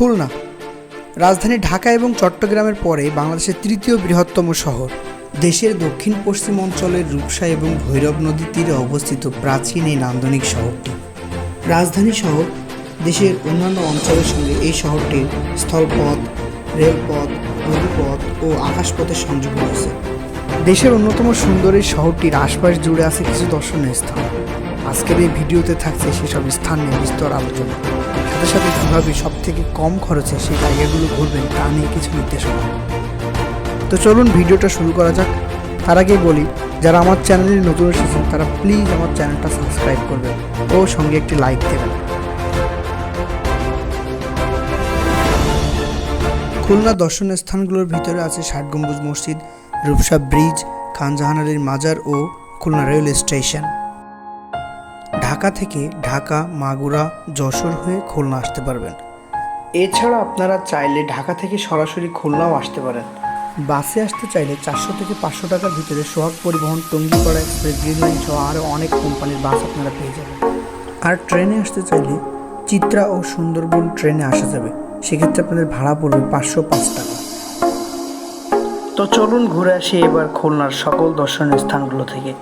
খুলনা, রাজধানী ঢাকা এবং চট্টগ্রামের পরে বাংলাদেশের তৃতীয় বৃহত্তম শহর। দেশের দক্ষিণ পশ্চিম অঞ্চলের রূপসা এবং ভৈরব নদীর তীরে অবস্থিত প্রাচীন এই নান্দনিক শহরটি। রাজধানী শহর, দেশের অন্যান্য অঞ্চলের সঙ্গে এই শহরটির স্থলপথ, রেলপথ, নদীপথ ও আকাশপথের সংযোগ রয়েছে। দেশের অন্যতম সুন্দর এই শহরটির আশপাশ জুড়ে আছে কিছু দর্শনীয় স্থান। আজকের এই ভিডিওতে থাকছে সেসব স্থান নিয়ে বিস্তর আলোচনা। সাথে সাথে কীভাবে সব থেকে কম খরচে সেই জায়গাগুলো ঘুরবেন তা নিয়ে কিছু নির্দেশনা। তো চলুন ভিডিওটা শুরু করা যাক। তার আগে বলি, যারা আমার চ্যানেলে নতুন এসেছেন, তারা প্লিজ আমার চ্যানেলটা সাবস্ক্রাইব করবেন ও সঙ্গে একটি লাইক দেবেন। খুলনা দর্শনীয় স্থানগুলোর ভিতরে আছে ষাট গম্বুজ মসজিদ, রূপসা ব্রিজ খানজাহান আলীর মাজার ও খুলনা রেল স্টেশন। ঢাকা থেকে ঢাকা, মাগুরা, যশোর হয়ে খুলনা আসতে পারবেন। এছাড়া আপনারা চাইলে ঢাকা থেকে সরাসরি খুলনাও আসতে পারেন। বাসে আসতে চাইলে চারশো থেকে পাঁচশো টাকার ভিতরে সোহাগ পরিবহন, টঙ্গিপাড়া এক্সপ্রেস, গ্রিন লাইন সহ আরও অনেক কোম্পানির বাস আপনারা পেয়ে যাবেন। আর ট্রেনে আসতে চাইলে চিত্রা ও সুন্দরবন ট্রেনে আসা যাবে। সেক্ষেত্রে আপনাদের ভাড়া পড়বে পাঁচশো পাঁচ টাকা। তো চলুন ঘুরে আসি এবার খুলনার সকল দর্শনীয় স্থানগুলো থেকে।